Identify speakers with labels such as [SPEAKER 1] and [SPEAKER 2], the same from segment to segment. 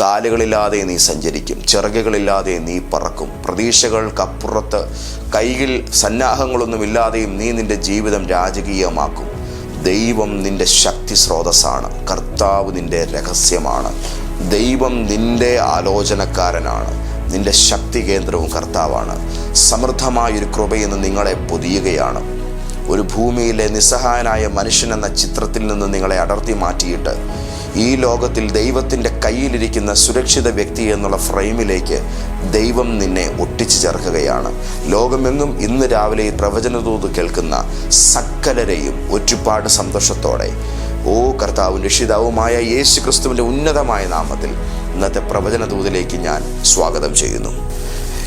[SPEAKER 1] കാലുകളില്ലാതെ നീ സഞ്ചരിക്കും ചിറകുകളില്ലാതെ നീ പറക്കും. പ്രതീക്ഷകൾക്കപ്പുറത്ത് കൈയിൽ സന്നാഹങ്ങളൊന്നുമില്ലാതെയും നീ നിന്റെ ജീവിതം രാജകീയമാക്കും. ദൈവം നിന്റെ ശക്തി സ്രോതസ്സാണ് കർത്താവ് നിന്റെ രഹസ്യമാണ്. ദൈവം നിന്റെ ആലോചനക്കാരനാണ് നിന്റെ ശക്തി കേന്ദ്രവും കർത്താവാണ്. സമൃദ്ധമായൊരു കൃപയെന്ന് നിങ്ങളെ പൊതിയുകയാണ്. ഒരു ഭൂമിയിലെ നിസ്സഹായനായ മനുഷ്യൻ എന്ന ചിത്രത്തിൽ നിന്ന് നിങ്ങളെ അടർത്തി മാറ്റിയിട്ട് ഈ ലോകത്തിൽ ദൈവത്തിന്റെ കയ്യിലിരിക്കുന്ന സുരക്ഷിത വ്യക്തി എന്നുള്ള ഫ്രെയിമിലേക്ക് ദൈവം നിന്നെ ഒട്ടിച്ചു ചേർക്കുകയാണ്. ലോകമെങ്ങും ഇന്ന് രാവിലെ ഈ പ്രവചനതൂത് കേൾക്കുന്ന സക്കലരെയും ഒരുപാട് സന്തോഷത്തോടെ. ഓ കർത്താവും രക്ഷിതാവുമായ യേശു ക്രിസ്തുവിന്റെ ഉന്നതമായ നാമത്തിൽ ഇന്നത്തെ പ്രവചനതൂതിലേക്ക് ഞാൻ സ്വാഗതം ചെയ്യുന്നു.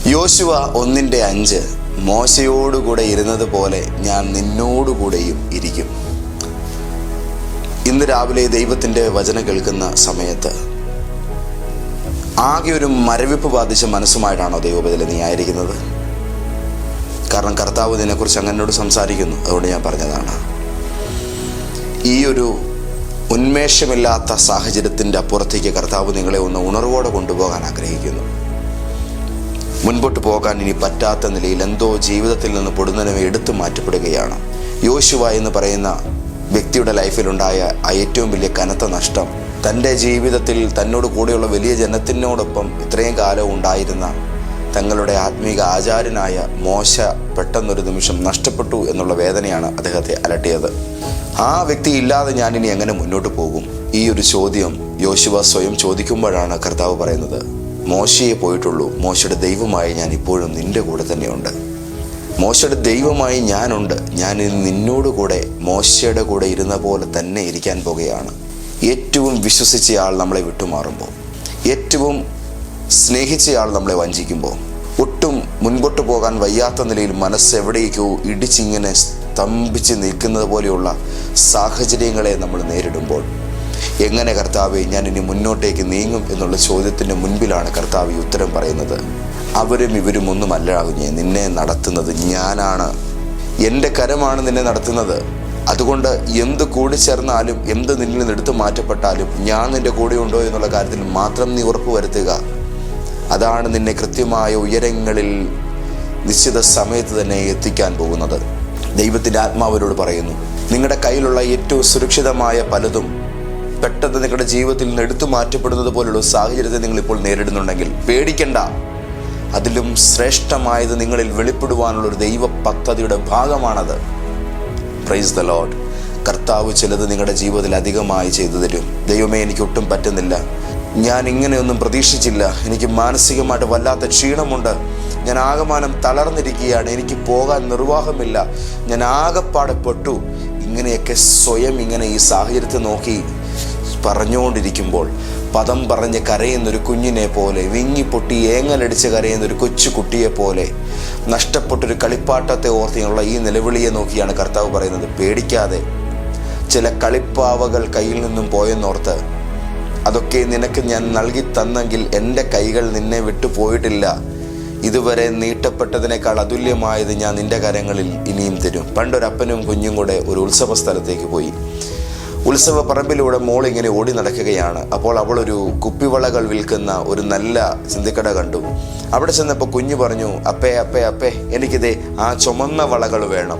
[SPEAKER 1] യോശുവ ഒന്നിന്റെ അഞ്ച് മോശയോടുകൂടെ ഇരുന്നത് പോലെ ഞാൻ നിന്നോടുകൂടെയും ഇരിക്കും. ഇന്ന് രാവിലെ ദൈവത്തിന്റെ വചനം കേൾക്കുന്ന സമയത്ത് ആകെ ഒരു മരവിപ്പ് ബാധിച്ച മനസ്സുമായിട്ടാണോ ദൈവബദല നീ ആയിരിക്കുന്നത്? കാരണം കർത്താവ് ഇതിനെക്കുറിച്ച് അങ്ങനോട് സംസാരിക്കുന്നു. അതുകൊണ്ട് ഞാൻ പറഞ്ഞതാണ് ഈ ഒരു ഉന്മേഷമില്ലാത്ത സാഹചര്യത്തിന്റെ അപ്പുറത്തേക്ക് കർത്താവ് നിങ്ങളെ ഒന്ന് ഉണർവോടെ കൊണ്ടുപോകാൻ ആഗ്രഹിക്കുന്നു. മുൻപോട്ട് പോകാൻ ഇനി പറ്റാത്ത നിലയിൽ എന്തോ ജീവിതത്തിൽ നിന്ന് പൊടുന്നതിനെ എടുത്തു മാറ്റപ്പെടുകയാണ്. യോശുവ എന്ന് പറയുന്ന വ്യക്തിയുടെ ലൈഫിലുണ്ടായ ഏറ്റവും വലിയ കനത്ത നഷ്ടം തന്റെ ജീവിതത്തിൽ തന്നോട് കൂടെയുള്ള വലിയ ജനത്തിനോടൊപ്പം ഇത്രയും കാലം ഉണ്ടായിരുന്ന തങ്ങളുടെ ആത്മീക ആചാര്യനായ മോശ പെട്ടെന്നൊരു നിമിഷം നഷ്ടപ്പെട്ടു എന്നുള്ള വേദനയാണ് അദ്ദേഹത്തെ അലട്ടിയത്. ആ വ്യക്തി ഇല്ലാതെ ഞാൻ ഇനി എങ്ങനെ മുന്നോട്ട് പോകും? ഈ ഒരു ചോദ്യം യോശുവ സ്വയം ചോദിക്കുമ്പോഴാണ് കർത്താവ് പറയുന്നത്. മോശയെ പോയിട്ടുള്ളൂ. മോശയുടെ ദൈവമായി ഞാൻ ഇപ്പോഴും നിന്റെ കൂടെ തന്നെയുണ്ട്. മോശയുടെ ദൈവമായി ഞാനുണ്ട്. ഞാൻ നിന്നോട് കൂടെ മോശയുടെ കൂടെ ഇരുന്ന പോലെ തന്നെ ഇരിക്കാൻ പോകുകയാണ്. ഏറ്റവും വിശ്വസിച്ചയാൾ നമ്മളെ വിട്ടുമാറുമ്പോൾ ഏറ്റവും സ്നേഹിച്ചയാൾ നമ്മളെ വഞ്ചിക്കുമ്പോൾ ഒട്ടും മുൻപോട്ട് പോകാൻ വയ്യാത്ത നിലയിൽ മനസ്സ് എവിടേക്കോ ഇടിച്ചിങ്ങനെ സ്തംഭിച്ച് നിൽക്കുന്നത് പോലെയുള്ള സാഹചര്യങ്ങളെ നമ്മൾ നേരിടുമ്പോൾ എങ്ങനെ കർത്താവെ ഞാൻ ഇനി മുന്നോട്ടേക്ക് നീങ്ങും എന്നുള്ള ചോദ്യത്തിന്റെ മുൻപിലാണ് കർത്താവ് ഈ ഉത്തരം പറയുന്നത്. അവരും ഇവരും ഒന്നുമല്ല കുഞ്ഞെ നിന്നെ നടത്തുന്നത് ഞാനാണ്. എന്റെ കരമാണ് നിന്നെ നടത്തുന്നത്. അതുകൊണ്ട് എന്ത് കൂടിച്ചേർന്നാലും എന്ത് നിന്നിൽ നിന്ന് എടുത്തു മാറ്റപ്പെട്ടാലും ഞാൻ നിന്റെ കൂടെ ഉണ്ടോ എന്നുള്ള കാര്യത്തിൽ മാത്രം നീ ഉറപ്പ് വരുത്തുക. അതാണ് നിന്നെ കൃത്യമായ ഉയരങ്ങളിൽ നിശ്ചിത സമയത്ത് തന്നെ എത്തിക്കാൻ പോകുന്നത്. ദൈവത്തിന്റെ ആത്മാവരോട് പറയുന്നു നിങ്ങളുടെ കയ്യിലുള്ള ഏറ്റവും സുരക്ഷിതമായ പലതും പെട്ടെന്ന് നിങ്ങളുടെ ജീവിതത്തിൽ നിന്ന് എടുത്തു മാറ്റപ്പെടുന്നത് പോലുള്ള സാഹചര്യത്തെ നിങ്ങൾ ഇപ്പോൾ നേരിടുന്നുണ്ടെങ്കിൽ പേടിക്കണ്ട. അതിലും ശ്രേഷ്ഠമായത് നിങ്ങളിൽ വെളിപ്പെടുവാനുള്ള ഒരു ദൈവ പദ്ധതിയുടെ ഭാഗമാണത്. പ്രൈസ് ദ ലോഡ് കർത്താവ് ചിലത് നിങ്ങളുടെ ജീവിതത്തിൽ അധികമായി ചെയ്തു തരും. ദൈവമേ എനിക്ക് ഒട്ടും പറ്റുന്നില്ല. ഞാൻ ഇങ്ങനെയൊന്നും പ്രതീക്ഷിച്ചില്ല. എനിക്ക് മാനസികമായിട്ട് വല്ലാത്ത ക്ഷീണമുണ്ട്. ഞാൻ ആകമാനം തളർന്നിരിക്കുകയാണ്. എനിക്ക് പോകാൻ നിർവാഹമില്ല. ഞാൻ ആകെപ്പാടെ പെട്ടു. ഇങ്ങനെയൊക്കെ സ്വയം ഇങ്ങനെ ഈ സാഹചര്യത്തെ നോക്കി പറഞ്ഞുകൊണ്ടിരിക്കുമ്പോൾ പദം പറഞ്ഞ് കരയുന്നൊരു കുഞ്ഞിനെ പോലെ വിങ്ങിപ്പൊട്ടി ഏങ്ങലടിച്ച് കരയുന്നൊരു കൊച്ചു കുട്ടിയെ പോലെ നഷ്ടപ്പെട്ടൊരു കളിപ്പാട്ടത്തെ ഓർത്തിയുള്ള ഈ നിലവിളിയെ നോക്കിയാണ് കർത്താവ് പറയുന്നത്. പേടിക്കാതെ ചില കളിപ്പാവകൾ കയ്യിൽ നിന്നും പോയെന്നോർത്ത് അതൊക്കെ നിനക്ക് ഞാൻ നൽകി തന്നെങ്കിൽ എന്റെ കൈകൾ നിന്നെ വിട്ടു പോയിട്ടില്ല. ഇതുവരെ നീട്ടപ്പെട്ടതിനേക്കാൾ അതുല്യമായത് ഞാൻ നിന്റെ കരങ്ങളിൽ ഇനിയും തരും. പണ്ടൊരപ്പനും കുഞ്ഞും കൂടെ ഒരു ഉത്സവ സ്ഥലത്തേക്ക് പോയി. ഉത്സവ പറമ്പിലൂടെ മോൾ ഇങ്ങനെ ഓടി നടക്കുകയാണ്. അപ്പോൾ അവൾ ഒരു കുപ്പിവളകൾ വിൽക്കുന്ന ഒരു നല്ല ചിന്തിക്കട കണ്ടു. അവിടെ ചെന്നപ്പോൾ കുഞ്ഞു പറഞ്ഞു അപ്പേ അപ്പേ അപ്പേ എനിക്കിത് ആ ചുമന്ന വളകൾ വേണം.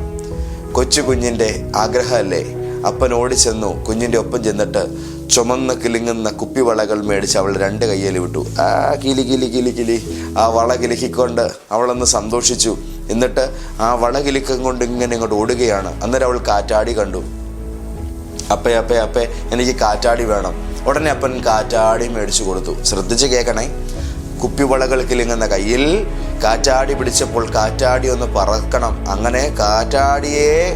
[SPEAKER 1] കൊച്ചു കുഞ്ഞിന്റെ ആഗ്രഹമല്ലേ? അപ്പൻ ഓടി ചെന്നു. കുഞ്ഞിന്റെ ഒപ്പം ചെന്നിട്ട് ചുമന്ന കിലുങ്ങുന്ന കുപ്പിവളകൾ മേടിച്ച് അവൾ രണ്ട് കയ്യിൽ വിട്ടു. ആ കിലി കിലി കിലി കിലി. ആ വള കിലുക്കിക്കൊണ്ട് അവളൊന്ന് സന്തോഷിച്ചു. എന്നിട്ട് ആ വള കിലുക്കം കൊണ്ട് ഇങ്ങനെ ഇങ്ങോട്ട് ഓടുകയാണ്. അന്നേരം അവൾ കാറ്റാടി കണ്ടു. അപ്പേ അപ്പേ അപ്പേ എനിക്ക് കാറ്റാടി വേണം. ഉടനെ അപ്പൻ കാറ്റാടി മേടിച്ചു കൊടുത്തു. ശ്രദ്ധിച്ച് കേൾക്കണേ. കുപ്പിവളകൾ കിലുങ്ങുന്ന കയ്യിൽ കാറ്റാടി പിടിച്ചപ്പോൾ കാറ്റാടി ഒന്ന് പറക്കണം. അങ്ങനെ കാറ്റാടിയെ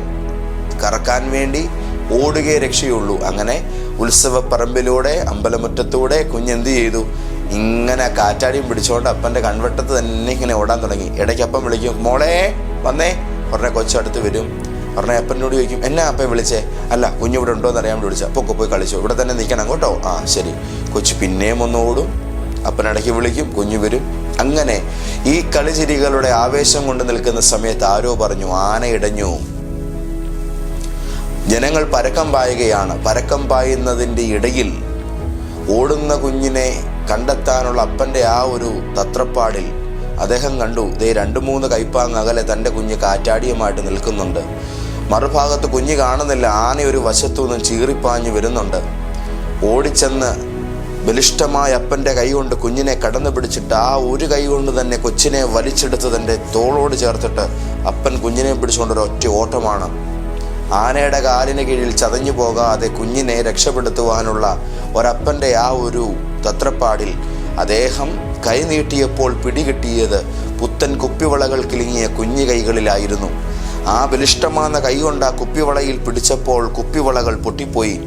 [SPEAKER 1] കറക്കാൻ വേണ്ടി ഓടുകയെ രക്ഷയുള്ളൂ. അങ്ങനെ ഉത്സവപ്പറമ്പിലൂടെ അമ്പലമുറ്റത്തൂടെ കുഞ്ഞെന്ത് ചെയ്തു? ഇങ്ങനെ കാറ്റാടിയും പിടിച്ചുകൊണ്ട് അപ്പന്റെ കൺവെട്ടത്ത് തന്നെ ഇങ്ങനെ ഓടാൻ തുടങ്ങി. ഇടയ്ക്ക് അപ്പം വിളിക്കും മോളെ വന്നേ. ഉടനെ കൊച്ചടുത്ത് വരും. ഉടനെ അപ്പനോട് ചോദിക്കും എന്നാ അപ്പൻ വിളിച്ചേ? അല്ല കുഞ്ഞു ഇവിടെ ഉണ്ടോ എന്ന് അറിയാൻ വേണ്ടി വിളിച്ച അപ്പോൾ പോയി കളിച്ചു. ഇവിടെ തന്നെ നിൽക്കണം കേട്ടോ ആ ശരി. കൊച്ചു പിന്നെയും ഒന്ന് ഓടും. അപ്പനിടയ്ക്ക് വിളിക്കും കുഞ്ഞു വരും. അങ്ങനെ ഈ കളിചിരികളുടെ ആവേശം കൊണ്ട് നിൽക്കുന്ന സമയത്ത് ആരോ പറഞ്ഞു ആനയിടഞ്ഞു ജനങ്ങൾ പരക്കം പായുകയാണ്. പരക്കം പായുന്നതിന്റെ ഇടയിൽ ഓടുന്ന കുഞ്ഞിനെ കണ്ടെത്താനുള്ള അപ്പന്റെ ആ ഒരു തത്രപ്പാടിൽ അദ്ദേഹം കണ്ടു. ദേ രണ്ട് മൂന്ന് കൈപ്പാങ്ങകലെ തന്റെ കുഞ്ഞ് കാറ്റാടിയുമായിട്ട് നിൽക്കുന്നുണ്ട്. മറുഭാഗത്ത് കുഞ്ഞ് കാണുന്നില്ല. ആന ഒരു വശത്തു നിന്ന് ചീറിപ്പാഞ്ഞ് വരുന്നുണ്ട്. ഓടിച്ചെന്ന് ബലിഷ്ടമായ അപ്പന്റെ കൈകൊണ്ട് കുഞ്ഞിനെ കടന്നു പിടിച്ചിട്ട് ആ ഒരു കൈ കൊണ്ട് തന്നെ കൊച്ചിനെ വലിച്ചെടുത്ത് തന്റെ തോളോട് ചേർത്തിട്ട് അപ്പൻ കുഞ്ഞിനെ പിടിച്ചുകൊണ്ടൊരു ഒറ്റ ഓട്ടമാണ്. ആനയുടെ കാലിന് കീഴിൽ ചതഞ്ഞു പോകാതെ കുഞ്ഞിനെ രക്ഷപ്പെടുത്തുവാനുള്ള ഒരപ്പന്റെ ആ ഒരു തത്രപ്പാടിൽ അദ്ദേഹം കൈനീട്ടിയപ്പോൾ പിടികിട്ടിയത് പുത്തൻ കുപ്പിവളകൾ കിളിങ്ങിയ കുഞ്ഞു കൈകളിലായിരുന്നു. ആ ബലിഷ്ടമാർന്ന കൈകൊണ്ട് ആ കുപ്പിവളയിൽ പിടിച്ചപ്പോൾ കുപ്പിവളകൾ പൊട്ടിപ്പോയി.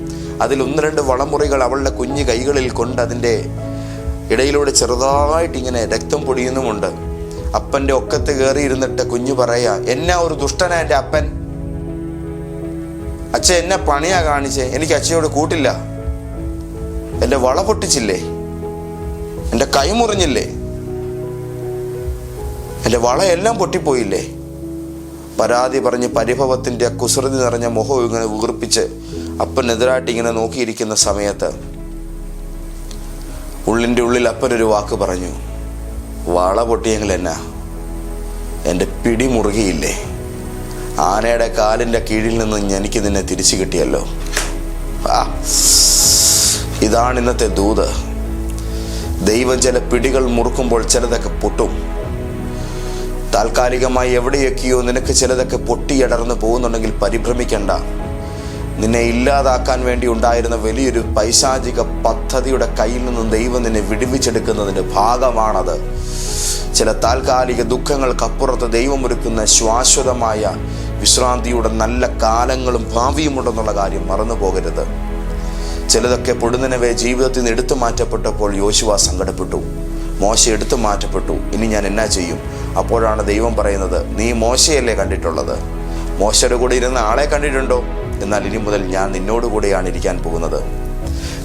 [SPEAKER 1] അതിൽ ഒന്ന് രണ്ട് വളമുറികൾ അവളുടെ കുഞ്ഞു കൈകളിൽ കൊണ്ട് അതിന്റെ ഇടയിലൂടെ ചെറുതായിട്ട് ഇങ്ങനെ രക്തം പൊടിയുന്നുമുണ്ട്. അപ്പന്റെ ഒക്കത്ത് കയറിയിരുന്നിട്ട് കുഞ്ഞു പറയാ എന്നാ ഒരു ദുഷ്ടനാ എന്റെ അപ്പൻ? അച്ഛ എന്നെ പണിയാ കാണിച്ചേ എനിക്ക് അച്ഛയോട് കൂട്ടില്ല. എന്റെ വള പൊട്ടിച്ചില്ലേ? എന്റെ കൈ മുറിഞ്ഞില്ലേ? എന്റെ എല്ലാം പൊട്ടിപ്പോയില്ലേ? പരാതി പറഞ്ഞ് പരിഭവത്തിന്റെ കുസൃതി നിറഞ്ഞ മുഖം ഇങ്ങനെ വീർപ്പിച്ച് അപ്പനെതിരായിട്ട് ഇങ്ങനെ നോക്കിയിരിക്കുന്ന സമയത്ത് ഉള്ളിന്റെ ഉള്ളിൽ അപ്പനൊരു വാക്ക് പറഞ്ഞു വള പൊട്ടിയെങ്കിൽ എന്നാ? എന്റെ പിടി മുറുകിയില്ലേ? ആനയുടെ കാലിന്റെ കീഴിൽ നിന്ന് എനിക്ക് നിന്നെ തിരിച്ചു കിട്ടിയല്ലോ. ആ ഇതാണ് ഇന്നത്തെ ദൂത്. ദൈവം ചില പിടികൾ മുറുക്കുമ്പോൾ ചിലതൊക്കെ പൊട്ടും. താൽക്കാലികമായി എവിടെയൊക്കെയോ നിനക്ക് ചിലതൊക്കെ പൊട്ടിയടർന്ന് പോകുന്നുണ്ടെങ്കിൽ പരിഭ്രമിക്കണ്ട. നിന്നെ ഇല്ലാതാക്കാൻ വേണ്ടി ഉണ്ടായിരുന്ന വലിയൊരു പൈശാചിക പദ്ധതിയുടെ കയ്യിൽ നിന്നും ദൈവം നിന്നെ വിടുവിച്ചെടുക്കുന്നതിന്റെ ഭാഗമാണത്. ചില താൽക്കാലിക ദുഃഖങ്ങൾക്കപ്പുറത്ത് ദൈവമൊരുക്കുന്ന ശാശ്വതമായ വിശ്രാന്തിയുടെ നല്ല കാലങ്ങളും ഭാവിയുമുണ്ടെന്നുള്ള കാര്യം മറന്നു പോകരുത്. ചിലതൊക്കെ പൊടുന്നനവേ ജീവിതത്തിൽ നിന്ന് എടുത്തു മാറ്റപ്പെട്ടപ്പോൾ യോശുവ സങ്കടപ്പെട്ടു. മോശ എടുത്തു മാറ്റപ്പെട്ടു. ഇനി ഞാൻ എന്നാ ചെയ്യും? അപ്പോഴാണ് ദൈവം പറയുന്നത് നീ മോശയല്ലേ കണ്ടിട്ടുള്ളത്? മോശയുടെ കൂടെ ഇരുന്ന ആളെ കണ്ടിട്ടുണ്ടോ? എന്നാൽ ഇനി മുതൽ ഞാൻ നിന്നോട് കൂടെയാണ് ഇരിക്കാൻ പോകുന്നത്.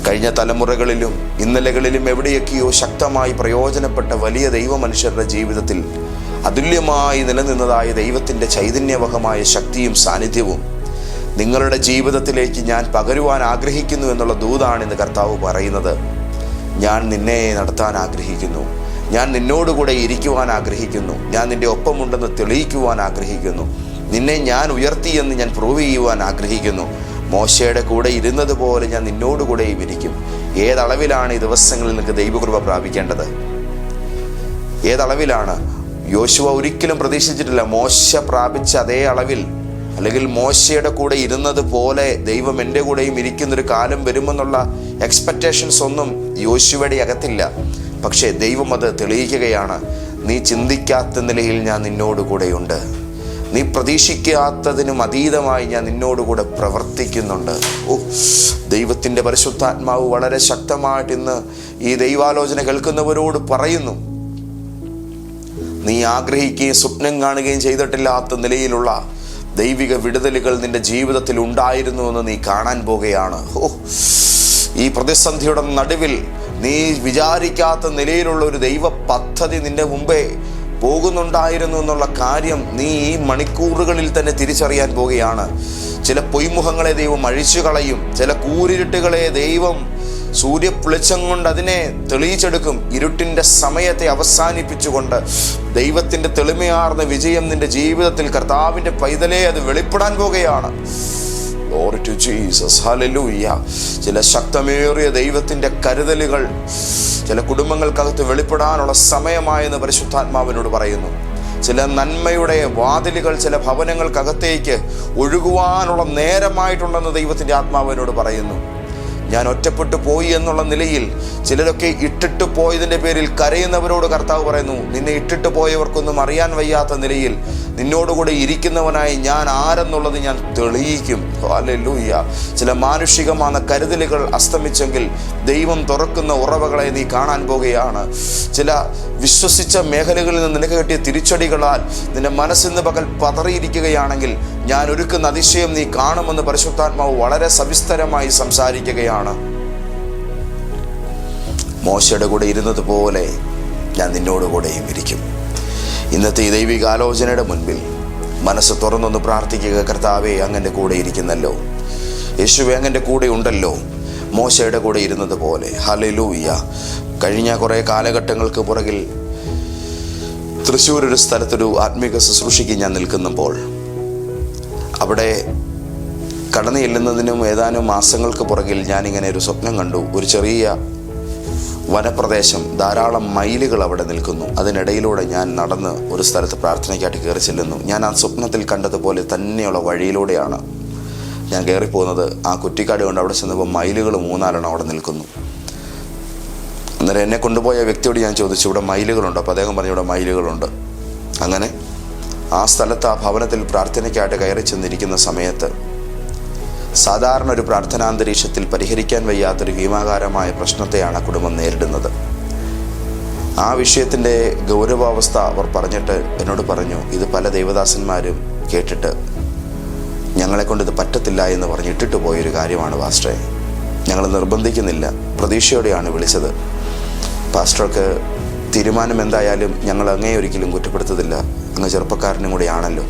[SPEAKER 1] കഴിഞ്ഞ തലമുറകളിലും ഇന്നലകളിലും എവിടെയൊക്കെയോ ശക്തമായി പ്രയോജനപ്പെട്ട വലിയ ദൈവ മനുഷ്യരുടെ ജീവിതത്തിൽ അതുല്യമായി നിലനിന്നതായ ദൈവത്തിന്റെ ചൈതന്യവഹമായ ശക്തിയും സാന്നിധ്യവും നിങ്ങളുടെ ജീവിതത്തിലേക്ക് ഞാൻ പകരുവാൻ ആഗ്രഹിക്കുന്നു എന്നുള്ള ദൂതാണ് ഇന്ന് കർത്താവ് പറയുന്നത്. ഞാൻ നിന്നെ നടത്താൻ ആഗ്രഹിക്കുന്നു. ഞാൻ നിന്നോടുകൂടെ ഇരിക്കുവാൻ ആഗ്രഹിക്കുന്നു. ഞാൻ നിന്റെ ഒപ്പമുണ്ടെന്ന് തെളിയിക്കുവാൻ ആഗ്രഹിക്കുന്നു. നിന്നെ ഞാൻ ഉയർത്തിയെന്ന് ഞാൻ പ്രൂവ് ചെയ്യുവാൻ ആഗ്രഹിക്കുന്നു. മോശയുടെ കൂടെ ഇരുന്നത് പോലെ ഞാൻ നിന്നോടുകൂടെയും ഇരിക്കും. ഏതളവിലാണ് ഈ ദിവസങ്ങളിൽ നിനക്ക് ദൈവകൃപ പ്രാപിക്കേണ്ടത്? ഏതളവിലാണ്? യോശുവ ഒരിക്കലും പ്രതീക്ഷിച്ചിട്ടില്ല മോശ പ്രാപിച്ച അതേ അളവിൽ അല്ലെങ്കിൽ മോശയുടെ കൂടെ ഇരുന്നത് പോലെ ദൈവം എന്റെ കൂടെയും ഇരിക്കുന്നൊരു കാലം വരുമെന്നുള്ള എക്സ്പെക്റ്റേഷൻസ് ഒന്നും യോശുവയുടെ അകത്തില്ല. പക്ഷേ ദൈവം അത് തെളിയിക്കുകയാണ്. നീ ചിന്തിക്കാത്ത നിലയിൽ ഞാൻ നിന്നോട് കൂടെയുണ്ട് നീ പ്രതീക്ഷിക്കാത്തതിനും അതീതമായി ഞാൻ നിന്നോടുകൂടെ പ്രവർത്തിക്കുന്നുണ്ട്. ഓ ദൈവത്തിന്റെ പരിശുദ്ധാത്മാവ് വളരെ ശക്തമായിട്ട് ഇന്ന് ഈ ദൈവാലോചന കേൾക്കുന്നവരോട് പറയുന്നു. നീ ആഗ്രഹിക്കുകയും സ്വപ്നം കാണുകയും ചെയ്തിട്ടില്ലാത്ത നിലയിലുള്ള ദൈവിക വിടുതലുകൾ നിന്റെ ജീവിതത്തിൽ ഉണ്ടായിരുന്നു എന്ന് നീ കാണാൻ പോകുകയാണ്. ഓ ഈ പ്രതിസന്ധിയുടെ നടുവിൽ നീ വിചാരിക്കാത്ത നിലയിലുള്ള ഒരു ദൈവ പദ്ധതി നിന്റെ മുമ്പേ പോകുന്നുണ്ടായിരുന്നു എന്നുള്ള കാര്യം നീ ഈ മണിക്കൂറുകളിൽ തന്നെ തിരിച്ചറിയാൻ പോവുകയാണ് ചില പൊയ്മുഖങ്ങളെ ദൈവം അഴിച്ചു കളയും ചില കൂരിരുട്ടുകളെ ദൈവം സൂര്യപുളിച്ചം കൊണ്ട് അതിനെ തെളിയിച്ചെടുക്കും ഇരുട്ടിന്റെ സമയത്തെ അവസാനിപ്പിച്ചുകൊണ്ട് ദൈവത്തിന്റെ തെളിമയാർന്ന വിജയം നിന്റെ ജീവിതത്തിൽ കർത്താവിന്റെ പൈതലേ അത് വെളിപ്പെടാൻ പോകുകയാണ് Jesus. Hallelujah. ചില ശക്തമേറിയ ദൈവത്തിന്റെ കരുതലുകൾ ചില കുടുംബങ്ങൾക്കകത്ത് വെളിപ്പെടാനുള്ള സമയമായെന്ന് പരിശുദ്ധാത്മാവിനോട് പറയുന്നു ചില നന്മയുടെ വാതിലുകൾ ചില ഭവനങ്ങൾക്കകത്തേക്ക് ഒഴുകുവാനുള്ള നേരമായിട്ടുണ്ടെന്ന് ദൈവത്തിന്റെ ആത്മാവിനോട് പറയുന്നു ഞാൻ ഒറ്റപ്പെട്ടു പോയി എന്നുള്ള നിലയിൽ ചിലരൊക്കെ ഇട്ടിട്ട് പോയതിന്റെ പേരിൽ കരയുന്നവരോട് കർത്താവ് പറയുന്നു നിന്നെ ഇട്ടിട്ട് പോയവർക്കൊന്നും അറിയാൻ വയ്യാത്ത നിലയിൽ നിന്നോടുകൂടെ ഇരിക്കുന്നവനായി ഞാൻ ആരെന്നുള്ളത് ഞാൻ തെളിയിക്കും. അല്ലൂയ്യ ചില മാനുഷികമാണ് കരുതലുകൾ അസ്തമിച്ചെങ്കിൽ ദൈവം തുറക്കുന്ന ഉറവകളെ നീ കാണാൻ പോകുകയാണ്. ചില വിശ്വസിച്ച മേഖലകളിൽ നിന്ന് നിനക്ക് കിട്ടിയ തിരിച്ചടികളാൽ നിന്റെ മനസ്സിന്ന് പകൽ പതറിയിരിക്കുകയാണെങ്കിൽ ഞാൻ ഒരുക്കുന്ന അതിശയം നീ കാണുമെന്ന് പരിശുദ്ധാത്മാവ് വളരെ സവിസ്തരമായി സംസാരിക്കുകയാണ്. മോശയുടെ കൂടെ ഇരുന്നത് പോലെ ഞാൻ നിന്നോട് കൂടെയും ഇരിക്കും. ഇന്നത്തെ ഈ ദൈവിക ആലോചനയുടെ മുൻപിൽ മനസ്സ് തുറന്നൊന്ന് പ്രാർത്ഥിക്കുക കർത്താവെ അങ്ങന്റെ കൂടെ ഇരിക്കുന്നല്ലോ. യേശുവെ അങ്ങന്റെ കൂടെ ഉണ്ടല്ലോ. മോശയുടെ കൂടെ ഇരുന്നത് പോലെ. ഹലലൂയ്യ കഴിഞ്ഞ കുറേ കാലഘട്ടങ്ങൾക്ക് പുറകിൽ തൃശ്ശൂർ ഒരു സ്ഥലത്തൊരു ആത്മീക ശുശ്രൂഷയ്ക്ക് ഞാൻ നിൽക്കുന്നപ്പോൾ അവിടെ കടന്നു ചെല്ലുന്നതിനും ഏതാനും മാസങ്ങൾക്ക് പുറകിൽ ഞാനിങ്ങനെ ഒരു സ്വപ്നം കണ്ടു. ഒരു ചെറിയ വനപ്രദേശം ധാരാളം മൈലുകൾ അവിടെ നിൽക്കുന്നു. അതിനിടയിലൂടെ ഞാൻ നടന്ന് ഒരു സ്ഥലത്ത് പ്രാർത്ഥനയ്ക്കായിട്ട് കയറി ചെല്ലുന്നു. ഞാൻ ആ സ്വപ്നത്തിൽ കണ്ടതുപോലെ തന്നെയുള്ള വഴിയിലൂടെയാണ് ഞാൻ കയറിപ്പോകുന്നത്. ആ കുറ്റിക്കാട് കൊണ്ട് അവിടെ ചെന്നപ്പോൾ മൈലുകൾ മൂന്നാലെണ്ണം അവിടെ നിൽക്കുന്നു. അന്നേരം എന്നെ കൊണ്ടുപോയ വ്യക്തിയോട് ഞാൻ ചോദിച്ചു ഇവിടെ മൈലുകളുണ്ട് അപ്പോൾ അദ്ദേഹം പറഞ്ഞു ഇവിടെ മൈലുകളുണ്ട് അങ്ങനെ ആ സ്ഥലത്ത് ആ ഭവനത്തിൽ പ്രാർത്ഥനയ്ക്കായിട്ട് കയറി ചെന്നിരിക്കുന്ന സമയത്ത് സാധാരണ ഒരു പ്രാർത്ഥനാന്തരീക്ഷത്തിൽ പരിഹരിക്കാൻ വയ്യാത്തൊരു ഭീമാകാരമായ പ്രശ്നത്തെയാണ് കുടുംബം നേരിടുന്നത്. ആ വിഷയത്തിന്റെ ഗൗരവാവസ്ഥ അവർ പറഞ്ഞിട്ട് എന്നോട് പറഞ്ഞു ഇത് പല ദേവദാസന്മാരും കേട്ടിട്ട് ഞങ്ങളെ കൊണ്ട് ഇത് പറ്റത്തില്ല എന്ന് പറഞ്ഞ് ഇട്ടിട്ട് പോയൊരു കാര്യമാണ് പാസ്റ്ററെ. ഞങ്ങൾ നിർബന്ധിക്കുന്നില്ല. പ്രതീക്ഷയോടെയാണ് വിളിച്ചത്. പാസ്റ്റർക്ക് തീരുമാനം എന്തായാലും ഞങ്ങൾ അങ്ങേ ഒരിക്കലും കുറ്റപ്പെടുത്തത്തില്ല. അങ്ങ് ചെറുപ്പക്കാരനും കൂടിയാണല്ലോ.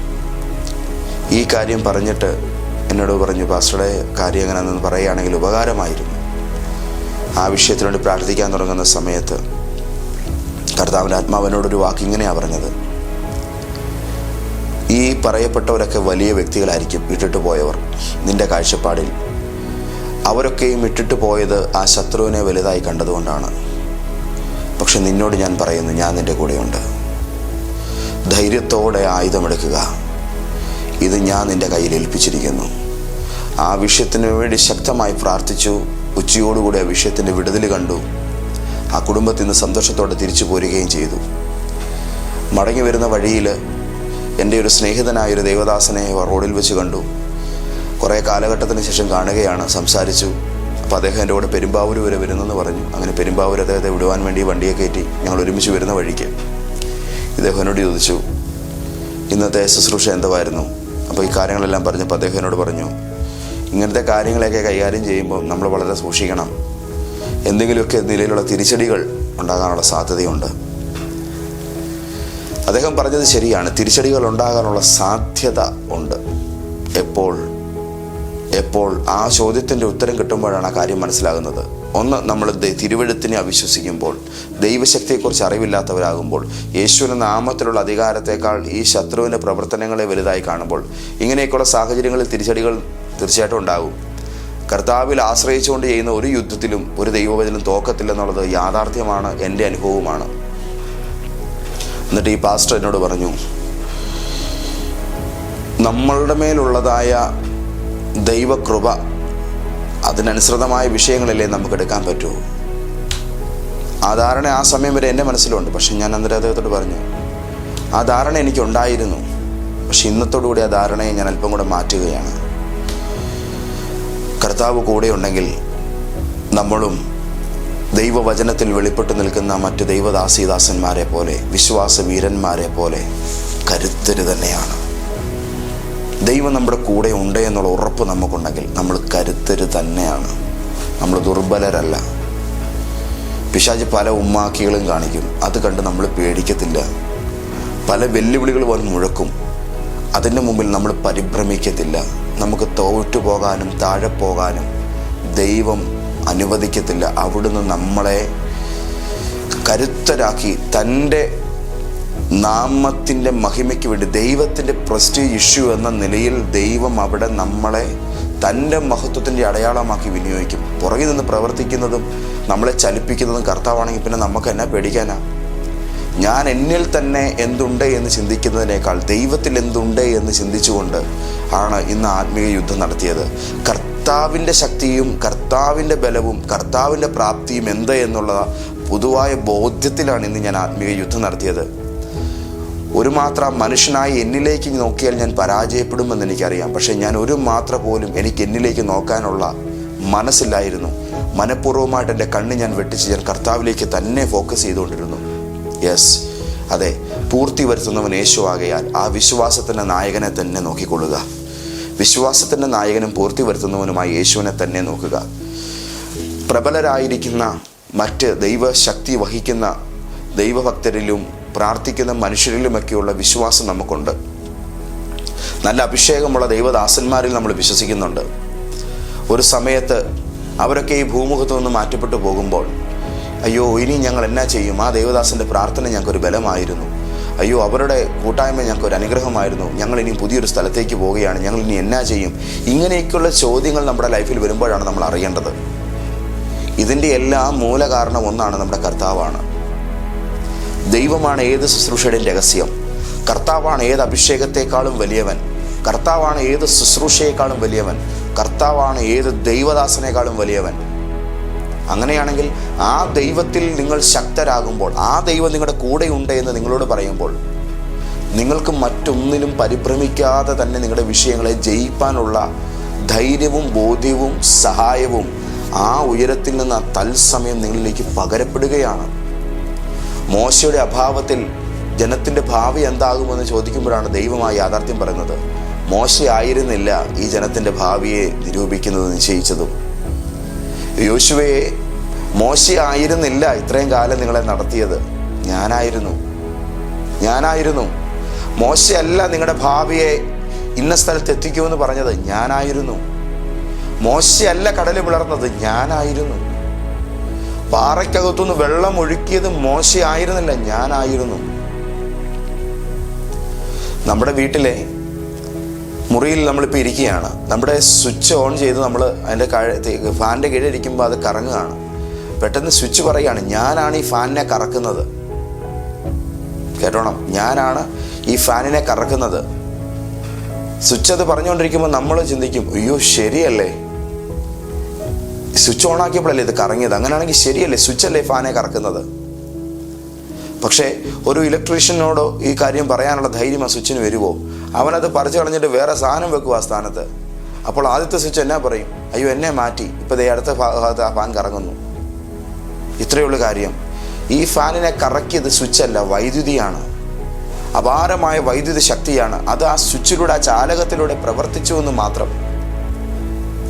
[SPEAKER 1] ഈ കാര്യം പറഞ്ഞിട്ട് എന്നോട് പറഞ്ഞു പാസ്റ്ററുടെ കാര്യം എങ്ങനെയാണെന്ന് പറയുകയാണെങ്കിൽ ഉപകാരമായിരുന്നു. ആ വിഷയത്തിന് വേണ്ടി പ്രാർത്ഥിക്കാൻ തുടങ്ങുന്ന സമയത്ത് കർത്താവിന്റെ ആത്മാവിനോടൊരു വാക്ക് ഇങ്ങനെയാണ് പറഞ്ഞത്. ഈ പറയപ്പെട്ടവരൊക്കെ വലിയ വ്യക്തികളായിരിക്കും ഇട്ടിട്ട് പോയവർ നിന്റെ കാഴ്ചപ്പാടിൽ. അവരൊക്കെയും ഇട്ടിട്ട് പോയത് ആ ശത്രുവിനെ വലുതായി കണ്ടതുകൊണ്ടാണ്. പക്ഷെ നിന്നോട് ഞാൻ പറയുന്നു ഞാൻ നിന്റെ കൂടെയുണ്ട്. ധൈര്യത്തോടെ ആയുധമെടുക്കുക. ഇത് ഞാൻ നിന്റെ കയ്യിൽ ഏൽപ്പിച്ചിരിക്കുന്നു. ആ വിഷയത്തിന് വേണ്ടി ശക്തമായി പ്രാർത്ഥിച്ചു. ഉച്ചയോടുകൂടി ആ വിഷയത്തിന്റെ വിടുതൽ കണ്ടു. ആ കുടുംബത്തിൽ നിന്ന് സന്തോഷത്തോടെ തിരിച്ചു പോരുകയും ചെയ്തു. മടങ്ങി വരുന്ന വഴിയിൽ എന്റെ ഒരു സ്നേഹിതനായ ഒരു ദേവദാസനെ റോഡിൽ വെച്ച് കണ്ടു. കുറേ കാലഘട്ടത്തിന് ശേഷം കാണുകയാണ് സംസാരിച്ചു. അപ്പോൾ അദ്ദേഹം എന്റെ കൂടെ പെരുമ്പാവൂർ വരെ വരുന്നെന്ന് പറഞ്ഞു. അങ്ങനെ പെരുമ്പാവൂർ അദ്ദേഹത്തെ വിടുവാൻ വേണ്ടി വണ്ടിയെ കയറ്റി ഞങ്ങൾ ഒരുമിച്ച് വരുന്ന വഴിക്ക്. ഇദ്ദേഹം എന്നോട് ചോദിച്ചു ഇന്നത്തെ ശുശ്രൂഷ എന്തുവായിരുന്നു? അപ്പോൾ ഈ കാര്യങ്ങളെല്ലാം പറഞ്ഞപ്പോൾ അദ്ദേഹം എന്നോട് പറഞ്ഞു ഇങ്ങനത്തെ കാര്യങ്ങളെയൊക്കെ കൈകാര്യം ചെയ്യുമ്പോൾ നമ്മൾ വളരെ സൂക്ഷിക്കണം. എന്തെങ്കിലുമൊക്കെ നിലയിലുള്ള തിരിച്ചടികൾ ഉണ്ടാകാനുള്ള സാധ്യതയുണ്ട്. അദ്ദേഹം പറഞ്ഞത് ശരിയാണ്. തിരിച്ചടികൾ ഉണ്ടാകാനുള്ള സാധ്യത ഉണ്ട്. എപ്പോൾ? എപ്പോൾ? ആ ചോദ്യത്തിന്റെ ഉത്തരം കിട്ടുമ്പോഴാണ് ആ കാര്യം മനസ്സിലാകുന്നത്. ഒന്ന് നമ്മൾ തിരുവഴുത്തിനെ അവിശ്വസിക്കുമ്പോൾ ദൈവശക്തിയെക്കുറിച്ച് അറിവില്ലാത്തവരാകുമ്പോൾ യേശുവിന്റെ നാമത്തിലുള്ള അധികാരത്തെക്കാൾ ഈ ശത്രുവിന്റെ പ്രവർത്തനങ്ങളെ വലുതായി കാണുമ്പോൾ ഇങ്ങനെയൊക്കെയുള്ള സാഹചര്യങ്ങളിൽ തിരിച്ചടികൾ തീർച്ചയായിട്ടും ഉണ്ടാകും. കർത്താവിൽ ആശ്രയിച്ചുകൊണ്ട് ചെയ്യുന്ന ഒരു യുദ്ധത്തിലും ഒരു ദൈവവചനം തോക്കത്തില്ലെന്നുള്ളത് യാഥാർത്ഥ്യമാണ് എന്റെ അനുഭവമാണ് എന്നിട്ട് ഈ പാസ്റ്റർ എന്നോട് പറഞ്ഞു നമ്മളുടെ മേലുള്ളതായ ദൈവകൃപ അതിനനുസൃതമായ വിഷയങ്ങളല്ലേ നമുക്ക് എടുക്കാൻ പറ്റൂ? ആ ധാരണ ആ സമയം വരെ എന്റെ മനസ്സിലുണ്ട്. പക്ഷെ ഞാൻ അന്നേരം അദ്ദേഹത്തോട് പറഞ്ഞു ആ ധാരണ എനിക്കുണ്ടായിരുന്നു. പക്ഷെ ഇന്നത്തോടുകൂടി ആ ധാരണയെ ഞാൻ അല്പം കൂടെ മാറ്റുകയാണ്. കർത്താവ് കൂടെ ഉണ്ടെങ്കിൽ നമ്മളും ദൈവവചനത്തിൽ വെളിപ്പെട്ട് നിൽക്കുന്ന മറ്റ് ദൈവദാസീദാസന്മാരെ പോലെ വിശ്വാസവീരന്മാരെ പോലെ കരുത്തര് തന്നെയാണ്. ദൈവം നമ്മുടെ കൂടെ ഉണ്ട് എന്നുള്ള ഉറപ്പ് നമുക്കുണ്ടെങ്കിൽ നമ്മൾ കരുത്തര് തന്നെയാണ്. നമ്മൾ ദുർബലരല്ല. പിശാജ് പല ഉമ്മാക്കികളും കാണിക്കും. അത് കണ്ട് നമ്മൾ പേടിക്കത്തില്ല. പല വെല്ലുവിളികൾ വന്ന് മുഴക്കും. അതിന്റെ മുമ്പിൽ നമ്മൾ പരിഭ്രമിക്കത്തില്ല. നമുക്ക് തോറ്റു പോകാനും താഴെ പോകാനും ദൈവം അനുവദിക്കത്തില്ല. അവിടുന്ന് നമ്മളെ കരുത്തരാക്കി തന്റെ നാമത്തിന്റെ മഹിമയ്ക്ക് വേണ്ടി ദൈവത്തിന്റെ പ്രസ്റ്റീജ് ഇഷ്യൂ എന്ന നിലയിൽ ദൈവം അവിടെ നമ്മളെ തന്റെ മഹത്വത്തിന്റെ അടയാളമാക്കി വിനിയോഗിക്കും. പുറകിൽ നിന്ന് പ്രവർത്തിക്കുന്നതും നമ്മളെ ചലിപ്പിക്കുന്നതും കർത്താവാണെങ്കിൽ പിന്നെ നമുക്ക് എന്നാ പേടിക്കാനാ? ഞാൻ എന്നിൽ തന്നെ എന്തുണ്ട് എന്ന് ചിന്തിക്കുന്നതിനേക്കാൾ ദൈവത്തിൽ എന്തുണ്ട് എന്ന് ചിന്തിച്ചുകൊണ്ട് ആണ് ഇന്ന് ആത്മീയ യുദ്ധം നടത്തിയത്. കർത്താവിന്റെ ശക്തിയും കർത്താവിന്റെ ബലവും കർത്താവിന്റെ പ്രാപ്തിയും എന്ത് എന്നുള്ള പൊതുവായ ബോധ്യത്തിലാണ് ഇന്ന് ഞാൻ ആത്മീയ യുദ്ധം നടത്തിയത്. ഒരു മാത്ര മനുഷ്യനായി എന്നിലേക്ക് നോക്കിയാൽ ഞാൻ പരാജയപ്പെടുമെന്ന് എനിക്കറിയാം. പക്ഷേ ഞാൻ ഒരു മാത്ര പോലും എനിക്ക് എന്നിലേക്ക് നോക്കാനുള്ള മനസ്സില്ലായിരുന്നു. മനഃപൂർവമായിട്ട് എന്റെ കണ്ണ് ഞാൻ വെട്ടിച്ച് ഞാൻ കർത്താവിലേക്ക് തന്നെ ഫോക്കസ് ചെയ്തുകൊണ്ടിരുന്നു. യെസ് അതെ പൂർത്തി വരുത്തുന്നവൻ യേശു ആകയാൽ ആ വിശ്വാസത്തിന്റെ നായകനെ തന്നെ നോക്കിക്കൊള്ളുക. വിശ്വാസത്തിന്റെ നായകനും പൂർത്തി വരുത്തുന്നവനുമായി യേശുവിനെ തന്നെ നോക്കുക. പ്രബലരായിരിക്കുന്ന മറ്റ് ദൈവശക്തി വഹിക്കുന്ന ദൈവഭക്തരിലും പ്രാർത്ഥിക്കുന്ന മനുഷ്യരിലുമൊക്കെയുള്ള വിശ്വാസം നമുക്കുണ്ട്. നല്ല അഭിഷേകമുള്ള ദൈവദാസന്മാരിൽ നമ്മൾ വിശ്വസിക്കുന്നുണ്ട്. ഒരു സമയത്ത് അവരൊക്കെ ഈ ഭൂമുഖത്തു നിന്ന് മാറ്റപ്പെട്ടു പോകുമ്പോൾ അയ്യോ ഇനി ഞങ്ങൾ എന്നാ ചെയ്യും? ആ ദേവദാസന്റെ പ്രാർത്ഥന ഞങ്ങൾക്കൊരു ബലമായിരുന്നു. അയ്യോ അവരുടെ കൂട്ടായ്മ ഞങ്ങൾക്ക് ഒരു അനുഗ്രഹമായിരുന്നു. ഞങ്ങൾ ഇനി പുതിയൊരു സ്ഥലത്തേക്ക് പോവുകയാണ്. ഞങ്ങൾ ഇനി എന്നാ ചെയ്യും? ഇങ്ങനെയൊക്കെയുള്ള ചോദ്യങ്ങൾ നമ്മുടെ ലൈഫിൽ വരുമ്പോഴാണ് നമ്മൾ അറിയേണ്ടത്. ഇതിന്റെ എല്ലാ മൂല കാരണം ഒന്നാണ് നമ്മുടെ കർത്താവാണ്. ദൈവമാണ് ഏത് ശുശ്രൂഷയുടെയും രഹസ്യം? കർത്താവാണ് ഏത് അഭിഷേകത്തെക്കാളും വലിയവൻ? കർത്താവാണ് ഏത് ശുശ്രൂഷയെക്കാളും വലിയവൻ? കർത്താവാണ് ഏത് ദൈവദാസനേക്കാളും വലിയവൻ? അങ്ങനെയാണെങ്കിൽ ആ ദൈവത്തിൽ നിങ്ങൾ ശക്തരാകുമ്പോൾ ആ ദൈവം നിങ്ങളുടെ കൂടെയുണ്ട് എന്ന് നിങ്ങളോട് പറയുമ്പോൾ നിങ്ങൾക്ക് മറ്റൊന്നിനും പരിഭ്രമിക്കാതെ തന്നെ നിങ്ങളുടെ വിഷയങ്ങളെ ജയിപ്പാനുള്ള ധൈര്യവും ബോധ്യവും സഹായവും ആ ഉയരത്തിൽ നിന്ന് തത്സമയം നിങ്ങളിലേക്ക് പകരപ്പെടുകയാണ്. മോശയുടെ അഭാവത്തിൽ ജനത്തിന്റെ ഭാവി എന്താകുമെന്ന് ചോദിക്കുമ്പോഴാണ് ദൈവമായി യാഥാർത്ഥ്യം പറയുന്നത്. മോശയായിരുന്നില്ല ഈ ജനത്തിന്റെ ഭാവിയെ നിരൂപിക്കുന്നത് നിശ്ചയിച്ചതും. യോശുവയെ മോശയായിരുന്നില്ല ഇത്രയും കാലം നിങ്ങളെ നടത്തിയത്. ഞാനായിരുന്നു. ഞാനായിരുന്നു. മോശയല്ല നിങ്ങളുടെ ഭാവിയെ ഇന്ന സ്ഥലത്ത് എത്തിക്കുമെന്ന് പറഞ്ഞത്. ഞാനായിരുന്നു. മോശയല്ല കടൽ പിളർന്നത്. ഞാനായിരുന്നു. പാറയ്ക്കകത്തുനിന്ന് വെള്ളം ഒഴുക്കിയത് മോശയായിരുന്നില്ല ഞാനായിരുന്നു. നമ്മുടെ വീട്ടിലെ മുറിയിൽ നമ്മളിപ്പോൾ ഇരിക്കുകയാണ്. നമ്മുടെ സ്വിച്ച് ഓൺ ചെയ്ത് നമ്മൾ അതിന്റെ ഫാനിന്റെ കീഴിൽ ഇരിക്കുമ്പോൾ അത് കറങ്ങുകയാണ്. പെട്ടെന്ന് സ്വിച്ച് പറയുകയാണ് ഞാനാണ് ഈ ഫാനിനെ കറക്കുന്നത്. കേട്ടോണം? ഞാനാണ് ഈ ഫാനിനെ കറക്കുന്നത്. സ്വിച്ച് അത് പറഞ്ഞുകൊണ്ടിരിക്കുമ്പോൾ നമ്മൾ ചിന്തിക്കും അയ്യോ ശരിയല്ലേ? സ്വിച്ച് ഓൺ ആക്കിയപ്പോഴല്ലേ ഇത് കറങ്ങിയത്? അങ്ങനെയാണെങ്കിൽ ശരിയല്ലേ സ്വിച്ച് അല്ലേ ഫാനെ കറക്കുന്നത്? പക്ഷേ ഒരു ഇലക്ട്രീഷ്യനോട് ഈ കാര്യം പറയാനുള്ള ധൈര്യം ആ സ്വിച്ചിന് വരുമോ അവനത് പറിച്ചു കളഞ്ഞിട്ട് വേറെ സാധനം വെക്കും ആ സ്ഥാനത്ത്. അപ്പോൾ ആദ്യത്തെ സ്വിച്ച് എന്നാ പറയും? അയ്യോ എന്നെ മാറ്റി. ഇപ്പം ദേ അടുത്ത ഭാഗത്ത് ആ ഫാൻ കറങ്ങുന്നു. ഇത്രയുള്ള കാര്യം. ഈ ഫാനിനെ കറക്കിയത് സ്വിച്ച് അല്ല വൈദ്യുതിയാണ്. അപാരമായ വൈദ്യുതി ശക്തിയാണ്. അത് ആ സ്വിച്ചിലൂടെ ആ ചാലകത്തിലൂടെ പ്രവർത്തിച്ചു എന്ന് മാത്രം.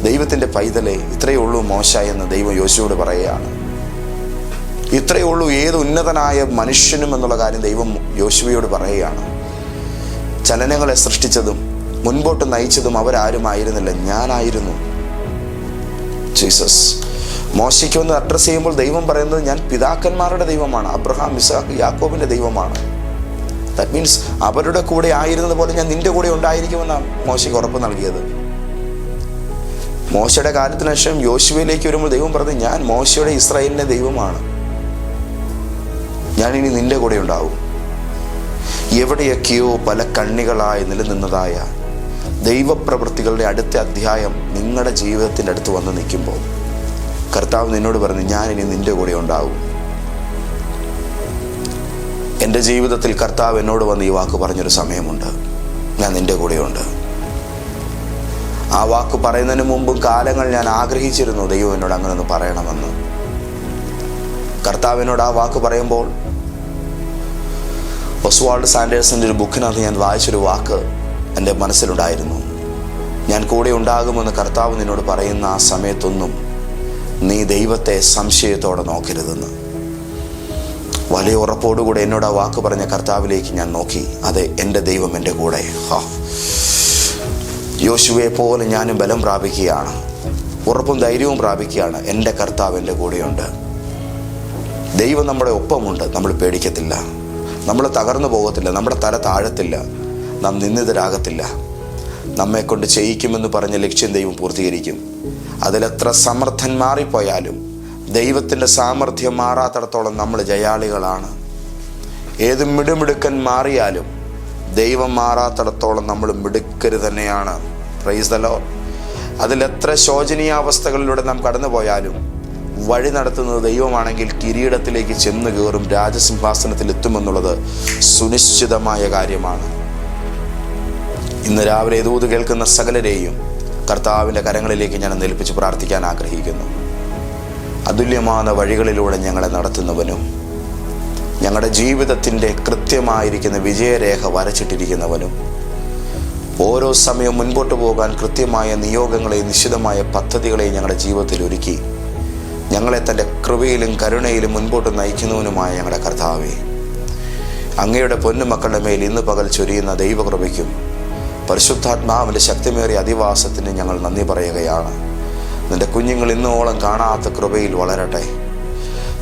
[SPEAKER 1] ദൈവത്തിന്റെ പൈതലെ ഇത്രയേ ഉള്ളൂ മോശ എന്ന് ദൈവം യോശുവോട് പറയുകയാണ്. ഇത്രയേ ഉള്ളൂ ഏത് ഉന്നതനായ മനുഷ്യനും എന്നുള്ള കാര്യം ദൈവം യോശുവയോട് പറയുകയാണ്. ചലനങ്ങളെ സൃഷ്ടിച്ചതും മുൻപോട്ട് നയിച്ചതും അവരാരുമായിരുന്നില്ല. ഞാനായിരുന്നു ജീസസ്. മോശയ്ക്ക് ഒന്ന് അഡ്രസ്സ് ചെയ്യുമ്പോൾ ദൈവം പറയുന്നത് ഞാൻ പിതാക്കന്മാരുടെ ദൈവമാണ് അബ്രഹാം ഇസാഖ് യാക്കോബിന്റെ ദൈവമാണ്. ദാറ്റ് മീൻസ് അവരുടെ കൂടെ ആയിരുന്നത് പോലെ ഞാൻ നിന്റെ കൂടെ ഉണ്ടായിരിക്കുമെന്നാണ് മോശയ്ക്ക് ഉറപ്പ് നൽകിയത്. മോശയുടെ കാലത്തിന് ശേഷം യോശുവയിലേക്ക് വരുമ്പോൾ ദൈവം പറഞ്ഞു ഞാൻ മോശയുടെ ഇസ്രായേലിന്റെ ദൈവമാണ്. ഞാൻ ഇനി നിന്റെ കൂടെ ഉണ്ടാവും. എവിടെയൊക്കെയോ പല കണ്ണികളായി നിലനിന്നതായ ദൈവപ്രവൃത്തികളുടെ അടുത്ത അധ്യായം നിങ്ങളുടെ ജീവിതത്തിന്റെ അടുത്ത് വന്ന് നിൽക്കുമ്പോൾ കർത്താവ് നിന്നോട് പറഞ്ഞു ഞാനിനി നിന്റെ കൂടെ ഉണ്ടാവും. എന്റെ ജീവിതത്തിൽ കർത്താവ് എന്നോട് വന്ന് ഈ വാക്ക് പറഞ്ഞൊരു സമയമുണ്ട്. ഞാൻ നിന്റെ കൂടെയുണ്ട്. ആ വാക്ക് പറയുന്നതിന് മുമ്പും കാലങ്ങൾ ഞാൻ ആഗ്രഹിച്ചിരുന്നു ദൈവം എന്നോട് അങ്ങനെ ഒന്ന് പറയണമെന്ന് കർത്താവിനോട് ആ വാക്ക് പറയുമ്പോൾ ഒസ്വാൾഡ് സാൻഡേഴ്സിന്റെ ഒരു ബുക്കിനകത്ത് ഞാൻ വായിച്ചൊരു വാക്ക് എന്റെ മനസ്സിലുണ്ടായിരുന്നു. ഞാൻ കൂടെ ഉണ്ടാകുമെന്ന് കർത്താവ് നിന്നോട് പറയുന്ന ആ സമയത്തൊന്നും നീ ദൈവത്തെ സംശയത്തോടെ നോക്കരുതെന്ന്. വലിയ ഉറപ്പോടുകൂടെ എന്നോട് ആ വാക്ക് പറഞ്ഞ കർത്താവിലേക്ക് ഞാൻ നോക്കി. അതെ എന്റെ ദൈവം എന്റെ കൂടെ. ഹാ. യോശുവെ പോലെ ഞാനും ബലം പ്രാപിക്കുകയാണ്. ഉറപ്പും ധൈര്യവും പ്രാപിക്കുകയാണ്. എന്റെ കർത്താവ് എന്റെ കൂടെയുണ്ട്. ദൈവം നമ്മുടെ ഒപ്പമുണ്ട്. നമ്മൾ പേടിക്കത്തില്ല. നമ്മൾ തകർന്നു പോകത്തില്ല നമ്മുടെ തല താഴത്തില്ല നാം നിന്ദിതരാകത്തില്ല. നമ്മെ കൊണ്ട് ചെയ്യിക്കുമെന്ന് പറഞ്ഞ ലക്ഷ്യം ദൈവം പൂർത്തീകരിക്കും. അതിലെത്ര സമർത്ഥൻ മാറിപ്പോയാലും ദൈവത്തിന്റെ സാമർഥ്യം മാറാത്തിടത്തോളം നമ്മൾ ജയാളികളാണ്. ഏത് മിടുമിടുക്കൻ മാറിയാലും ദൈവം മാറാത്തിടത്തോളം നമ്മൾ മിടുക്കര് തന്നെയാണ്. പ്രൈസ് ദലോ അതിലെത്ര ശോചനീയാവസ്ഥകളിലൂടെ നാം കടന്നു പോയാലും വഴി നടത്തുന്നത് ദൈവമാണെങ്കിൽ കിരീടത്തിലേക്ക് ചെന്ന് കയറും രാജസിംഹാസനത്തിൽ എത്തുമെന്നുള്ളത് സുനിശ്ചിതമായ കാര്യമാണ്. ഇന്ന് രാവിലെ ദൂത് കേൾക്കുന്ന സകലരെയും കർത്താവിന്റെ കരങ്ങളിലേക്ക് ഞാൻ നേൽപ്പിച്ച് പ്രാർത്ഥിക്കാൻ ആഗ്രഹിക്കുന്നു. അതുല്യമായ വഴികളിലൂടെ ഞങ്ങളെ നടത്തുന്നവനും ഞങ്ങളുടെ ജീവിതത്തിന്റെ കൃത്യമായിരിക്കുന്ന വിജയരേഖ വരച്ചിട്ടിരിക്കുന്നവനും ഓരോ സമയവും മുൻപോട്ട് പോകാൻ കൃത്യമായ നിയോഗങ്ങളെയും നിശ്ചിതമായ പദ്ധതികളെയും ഞങ്ങളുടെ ജീവിതത്തിൽ ഒരുക്കി ഞങ്ങളെ തന്റെ കൃപയിലും കരുണയിലും മുൻപോട്ട് നയിക്കുന്നവനുമായ ഞങ്ങളുടെ കർത്താവെ. അങ്ങയുടെ പൊന്നുമക്കളുടെ മേൽ ഇന്ന് പകൽ ചൊരിയുന്ന ദൈവകൃപയ്ക്കും പരിശുദ്ധാത്മാവിന്റെ ശക്തിമേറിയ അധിവാസത്തിന് ഞങ്ങൾ നന്ദി പറയുകയാണ്. നിന്റെ കുഞ്ഞുങ്ങൾ ഇന്നോളം കാണാത്ത കൃപയിൽ വളരട്ടെ.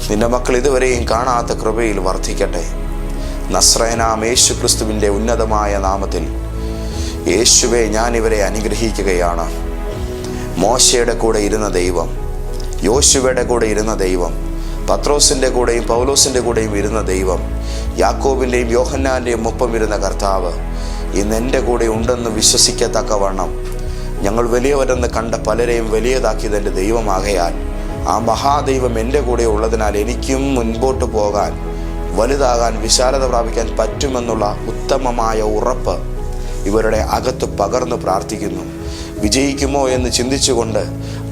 [SPEAKER 1] നിന്റെ മക്കൾ ഇതുവരെയും കാണാത്ത കൃപയിൽ വർദ്ധിക്കട്ടെ. നസ്രയനാം യേശു ക്രിസ്തുവിന്റെ ഉന്നതമായ നാമത്തിൽ യേശുവെ ഞാൻ ഇവരെ അനുഗ്രഹിക്കുകയാണ്. മോശയുടെ കൂടെ ഇരുന്ന ദൈവം യോശുവയുടെ കൂടെ ഇരുന്ന ദൈവം പത്രോസിന്റെ കൂടെയും പൗലോസിന്റെ കൂടെയും ഇരുന്ന ദൈവം യാക്കോബിന്റെയും യോഹന്നാന്റെയും ഒപ്പം ഇരുന്ന കർത്താവ് ഇന്ന് എന്റെ കൂടെ ഉണ്ടെന്ന് വിശ്വസിക്കത്തക്കവണ്ണം ഞങ്ങൾ വലിയവരെന്ന് കണ്ട പലരെയും വലിയതാക്കിയത് എന്റെ ദൈവമാകയാൽ ആ മഹാദൈവം എന്റെ കൂടെ ഉള്ളതിനാൽ എനിക്കും മുൻപോട്ട് പോകാൻ വലുതാകാൻ വിശാലത പ്രാപിക്കാൻ പറ്റുമെന്നുള്ള ഉത്തമമായ ഉറപ്പ് ഇവരുടെ അകത്ത് പകർന്നു പ്രാർത്ഥിക്കുന്നു. വിജയിക്കുമോ എന്ന് ചിന്തിച്ചുകൊണ്ട്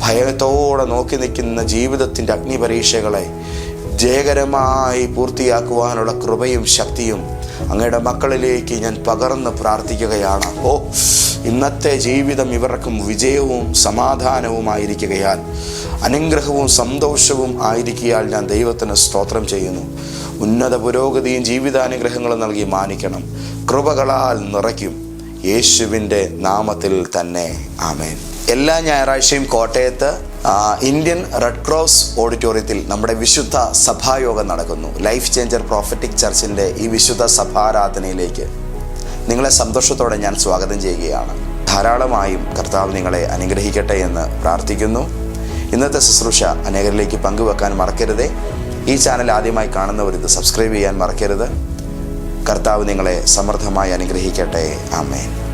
[SPEAKER 1] ഭയത്തോടെ നോക്കി നിൽക്കുന്ന ജീവിതത്തിന്റെ അഗ്നിപരീക്ഷകളെ ജയകരമായി പൂർത്തിയാക്കുവാനുള്ള കൃപയും ശക്തിയും അങ്ങയുടെ മക്കളിലേക്ക് ഞാൻ പകർന്ന് പ്രാർത്ഥിക്കുകയാണ്. ഓ ഇന്നത്തെ ജീവിതം ഇവർക്കും വിജയവും സമാധാനവും സമാധാനവുമായിരിക്കുകയാൽ അനുഗ്രഹവും സന്തോഷവും ആയിരിക്കിയാൽ ഞാൻ ദൈവത്തിന് സ്തോത്രം ചെയ്യുന്നു. ഉന്നത പുരോഗതിയും ജീവിതാനുഗ്രഹങ്ങളും നൽകി മാനിക്കണം. കൃപകളാൽ നിറയ്ക്കും. യേശുവിന്റെ നാമത്തിൽ തന്നെ ആമേൻ. എല്ലാ ഞായറാഴ്ചയും കോട്ടയത്ത് ഇന്ത്യൻ റെഡ് ക്രോസ് ഓഡിറ്റോറിയത്തിൽ നമ്മുടെ വിശുദ്ധ സഭായോഗം നടക്കുന്നു. ലൈഫ് ചേഞ്ചർ പ്രോഫറ്റിക് ചർച്ചിന്റെ ഈ വിശുദ്ധ സഭാരാധനയിലേക്ക് നിങ്ങളെ സന്തോഷത്തോടെ ഞാൻ സ്വാഗതം ചെയ്യുകയാണ്. ധാരാളമായും കർത്താവ് നിങ്ങളെ അനുഗ്രഹിക്കട്ടെ എന്ന് പ്രാർത്ഥിക്കുന്നു. ഇന്നത്തെ ശുശ്രൂഷ അനേകരിലേക്ക് പങ്കുവെക്കാൻ മറക്കരുതേ. ഈ ചാനൽ ആദ്യമായി കാണുന്നവർ ഇത് സബ്സ്ക്രൈബ് ചെയ്യാൻ മറക്കരുത്. കർത്താവ് നിങ്ങളെ സമൃദ്ധമായി അനുഗ്രഹിക്കട്ടെ. ആമേൻ.